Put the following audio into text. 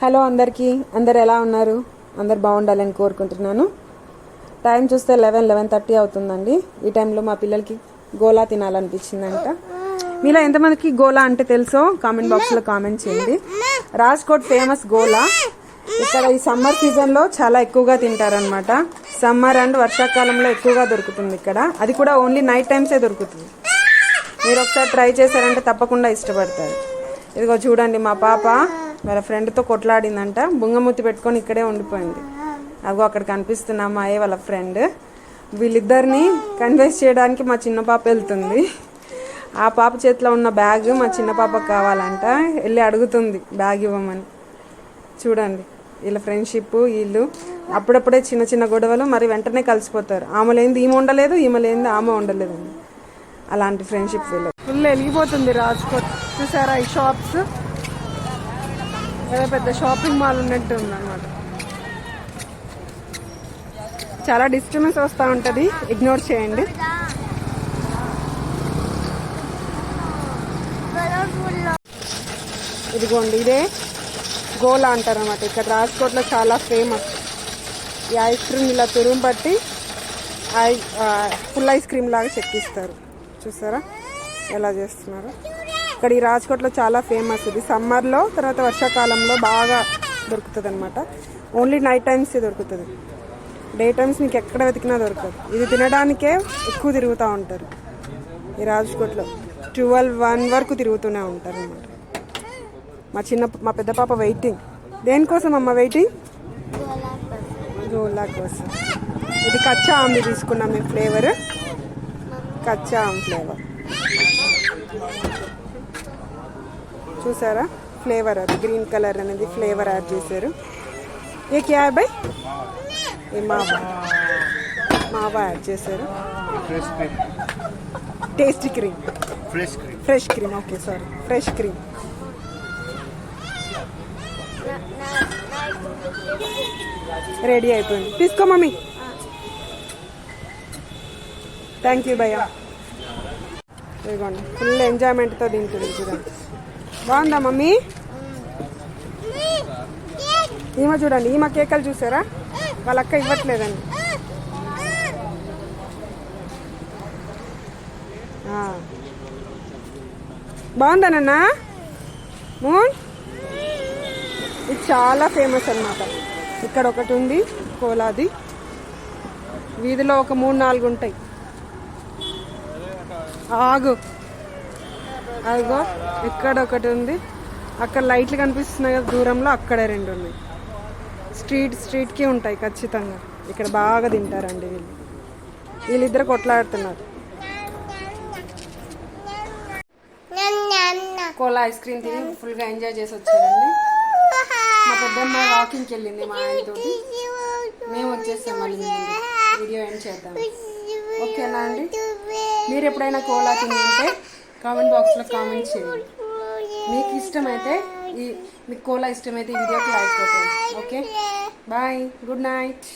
Hello అందరికీ. అందరు ఎలా ఉన్నారు? అందరు బాగుండాలని కోరుకుంటున్నాను. టైం చూస్తే లెవెన్ లెవెన్ థర్టీ అవుతుందండి. ఈ టైంలో మా పిల్లలకి గోలా తినాలనిపించిందంట. మీలో ఎంతమందికి గోలా అంటే తెలుసో? కామెంట్ బాక్స్లో కామెంట్ చేయండి. రాజ్కోట్ ఫేమస్ గోలా. ఇక్కడ ఈ సమ్మర్ సీజన్లో చాలా ఎక్కువగా తింటారనమాట సమ్మర్ అండ్ వర్షాకాలంలో ఎక్కువగా దొరుకుతుంది ఇక్కడ. అది కూడా ఓన్లీ నైట్ టైమ్సే దొరుకుతుంది. మీరు ఒకసారి ట్రై చేశారంటే తప్పకుండా ఇష్టపడతారు. ఇదిగో చూడండి మా పాప. వాళ్ళ ఫ్రెండ్తో కొట్లాడిందంట. బుంగమూతి పెట్టుకొని ఇక్కడే ఉండిపోయింది. అగో అక్కడ కనిపిస్తున్న అమ్మాయి వాళ్ళ ఫ్రెండ్ వీళ్ళిద్దరిని కన్విన్స్ చేయడానికి మా చిన్న పాప వెళ్తుంది. ఆ పాప చేతిలో ఉన్న బ్యాగ్ మా చిన్న పాపకు కావాలంట. వెళ్ళి అడుగుతుంది బ్యాగ్ ఇవ్వమని. చూడండి వీళ్ళ ఫ్రెండ్షిప్ వీళ్ళు అప్పుడప్పుడే చిన్న చిన్న గొడవలు మరి వెంటనే కలిసిపోతారు. ఆమె లేనిది ఈమె ఉండలేదు ఈమె లేనిది ఆమె ఉండలేదు అలాంటి ఫ్రెండ్షిప్ వీళ్ళు ఫుల్ వెలిగిపోతుంది రాజ్కోట్. చూసారా ఈ షాప్స్ ఏదో పెద్ద షాపింగ్ మాల్ ఉన్నట్టు ఉంది చాలా డిస్టర్బెన్స్ వస్తూ ఉంటుంది. ఇగ్నోర్ చేయండి. ఇదిగోండి ఇదే గోలా అంటారనమాట ఇక్కడ రాజ్కోట్లో చాలా ఫేమస్ ఈ ఐస్ క్రీమ్ ఇలా తురుము పట్టి ఐ ఫుల్ ఐస్ క్రీమ్ లాగా చెక్కిస్తారు. చూసారా? ఎలా చేస్తున్నారు? ఇక్కడ ఈ రాజ్కోట్లో చాలా ఫేమస్. ఇది సమ్మర్లో తర్వాత వర్షాకాలంలో బాగా దొరుకుతుంది అనమాట ఓన్లీ నైట్ టైమ్స్ దొరుకుతుంది. డే టైమ్స్ మీకు ఎక్కడ వెతికినా దొరకదు ఇది తినడానికే ఎక్కువ తిరుగుతూ ఉంటారు. ఈ రాజ్కోట్లో ట్వెల్వ్ వన్ వరకు తిరుగుతూనే ఉంటారు అనమాట మా చిన్న మా పెద్ద పాప వెయిటింగ్ దేనికోసం అమ్మ వెయిటింగ్ గోలా కోసం. ఇది కచ్చా ఆమ్ది తీసుకున్నాం మేము ఫ్లేవర్ కచ్చా ఆమ్ ఫ్లేవర్ చూసారా? ఫ్లేవర్ అది. గ్రీన్ కలర్ అనేది ఫ్లేవర్ యాడ్ చేశారు. ఏ క్యా బై? ఈ మావా? మావా యాడ్ చేశారు. Tasty cream fresh cream fresh cream okay sorry fresh cream ready అయిపోయింది. తీసుకో మమ్మీ. థ్యాంక్ యూ భయ్యా ఇదిగోండి. ఫుల్ ఎంజాయ్మెంట్తో తింటుంది చూడండి. బాగుందా మమ్మీ? ఈమె చూడండి. ఈమె కేకలు చూసారా? వాళ్ళ అక్క ఇవ్వట్లేదండి బాగుందానన్నా మూన్ ఇది చాలా ఫేమస్ అన్నమాట. ఇక్కడ ఒకటి ఉంది కోలాది. వీధిలో ఒక మూడు నాలుగు ఉంటాయి. ఆగు. అదిగో ఇక్కడ ఒకటి ఉంది. అక్కడ లైట్లు కనిపిస్తున్నాయి కదా దూరంలో అక్కడే రెండు ఉన్నాయి. స్ట్రీట్ స్ట్రీట్కి ఉంటాయి ఖచ్చితంగా. ఇక్కడ బాగా తింటారండి వీళ్ళు. వీళ్ళిద్దరు కొట్లాడుతున్నారు. కోలా ఐస్ క్రీమ్ తిని ఫుల్గా ఎంజాయ్ చేసి వచ్చారండి. మా పెద్దమ్మ వాకింగ్కి వెళ్ళింది మా ఆయనతోటి మేము వచ్చేస్తాం మళ్ళీ. వీడియో ఏం చేద్దాం? ఓకేనా అండి? మీరు ఎప్పుడైనా కోలా తిని ఉంటే కామెంట్ బాక్స్లో కామెంట్ చేయండి. మీకు ఇష్టమైతే ఈ మీకు కోలా ఇష్టమైతే ఈ వీడియోకి లైక్ కొట్టండి. ఓకే? బాయ్. Good night.